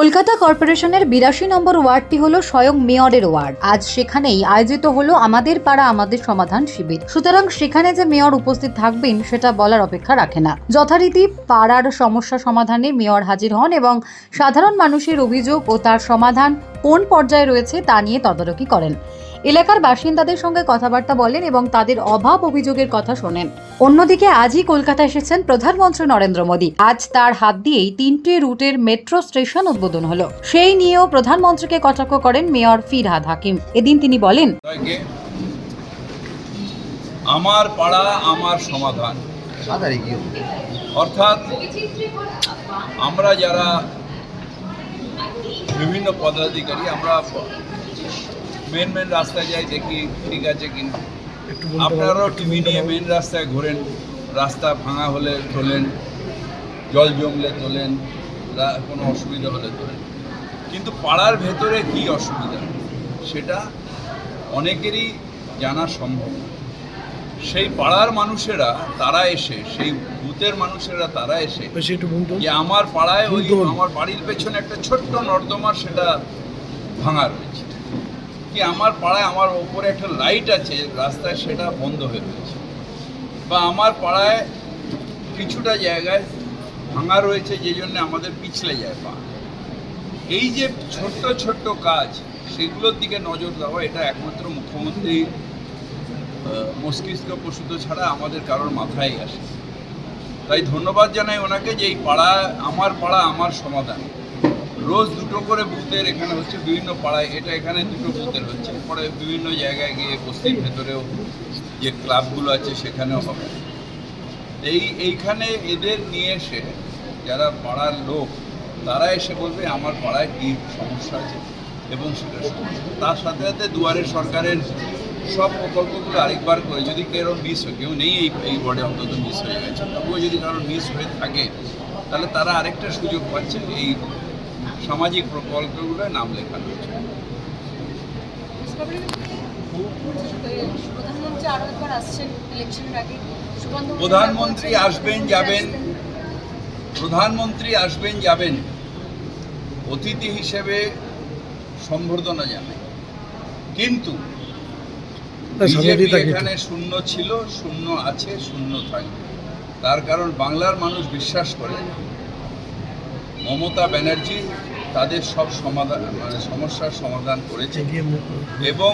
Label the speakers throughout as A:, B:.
A: কলকাতা কর্পোরেশনের বিরাশি নম্বর ওয়ার্ডটি হলো স্বয়ং মেয়রের ওয়ার্ড। আজ সেখানেই আয়োজিত হলো আমাদের পাড়া, আমাদের সমাধান শিবির। সুতরাং সেখানে যে মেয়র উপস্থিত থাকবেন, সেটা বলার অপেক্ষা রাখে না। যথারীতি পাড়ার সমস্যা সমাধানে মেয়র হাজির হন এবং সাধারণ মানুষের অভিযোগ ও তার সমাধান কোন পর্যায়ে রয়েছে তা নিয়ে তদারকি করেন। এলাকার বাসিন্দাদের সঙ্গে কথাবার্তা বলেন এবং তাদের অভাব অভিযোগের কথা শোনেন। অন্যদিকে আজই কলকাতা এসেছেন প্রধানমন্ত্রী নরেন্দ্র মোদী। আজ তার হাত দিয়েই তিনটি রুটের মেট্রো স্টেশন উদ্বোধন হলো। সেই নিয়েও প্রধানমন্ত্রীকে কটাক্ষ করেন মেয়র ফিরহাদ হাকিম। এদিন তিনি বলেন
B: আমার পাড়া, আমার সমাধান। অর্থাৎ আমরা যারা বিভিন্ন পদাধিকারী, আমরা মেন মেন রাস্তায় যাই দেখি ঠিক আছে কিন্তু আপনারাও টিভি নিয়ে মেন রাস্তায় ঘোরেন রাস্তা ভাঙা হলে তোলেন জল জমলে তোলেন কোনো অসুবিধা হলে তোলেন। কিন্তু পাড়ার ভেতরে কি অসুবিধা? সেটা অনেকেরই জানা সম্ভব। সেই পাড়ার মানুষেরা তারা এসে সেই ভূতের মানুষেরা তারা এসে যে আমার পাড়ায় ওই আমার বাড়ির পেছনে একটা ছোট্ট নর্দমা সেটা ভাঙা রয়েছে। কি আমার পাড়ায় আমার ওপরে একটা লাইট আছে, রাস্তায় সেটা বন্ধ হয়ে রয়েছে। বা আমার পাড়ায় কিছুটা জায়গায় ভাঙা রয়েছে, যে জন্য আমাদের পিছলে যায় পা। এই যে ছোট্ট ছোট্ট কাজ, সেগুলোর দিকে নজর দেওয়া, এটা একমাত্র মুখ্যমন্ত্রী মস্তিষ্ক প্রসূত ছাড়া আমাদের কারোর মাথায় আসে। তাই ধন্যবাদ জানাই ওনাকে যে এই পাড়া, আমার পাড়া আমার সমাধান। রোজ দুটো করে বুথের এখানে হচ্ছে বিভিন্ন পাড়ায়, এটা এখানে দুটো বুথের হচ্ছে। পরে বিভিন্ন জায়গায় গিয়ে বস্তির ভেতরেও যে ক্লাবগুলো আছে সেখানেও হবে। এই, এইখানে এদের নিয়ে এসে যারা পাড়ার লোক, তারা এসে বলবে, আমার পাড়ায় কী সমস্যা আছে? এবং সেটা তার সাথে সাথে দুয়ারে সরকারের সব প্রকল্পগুলো আরেকবার করে, যদি কেউ মিস হয়, কেউ নেই এই এই ওয়ার্ডে অন্তত মিস হয়ে গেছে, তবুও যদি কারোর মিস হয়ে থাকে, তাহলে তারা আরেকটা সুযোগ পাচ্ছে এই সামাজিক প্রকল্পগুলো নাম লেখানো হচ্ছে
C: প্রধানমন্ত্রী
B: আসবেন যাবেন। প্রধানমন্ত্রী আসবেন যাবেন। অতিথি হিসেবে সম্বর্ধনা জানাই। কিন্তু এখানে শূন্য ছিল শূন্য আছে শূন্য থাকবে। তার কারণ বাংলার মানুষ বিশ্বাস করে মমতা ব্যানার্জি তাদের সব সমাধান মানে সমস্যার সমাধান করেছে এবং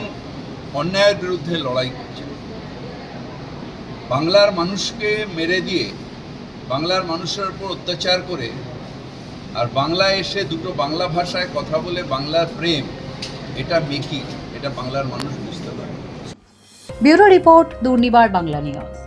B: অন্যায়ের বিরুদ্ধে লড়াই করছে বাংলার মানুষকে মেরে দিয়ে বাংলার মানুষের উপর অত্যাচার করে আর বাংলায় এসে দুটো বাংলা ভাষায় কথা বলে বাংলার প্রেম এটা মেকি এটা বাংলার মানুষ বুঝতে পারে।
A: Bureau report Durnibar Bangla news.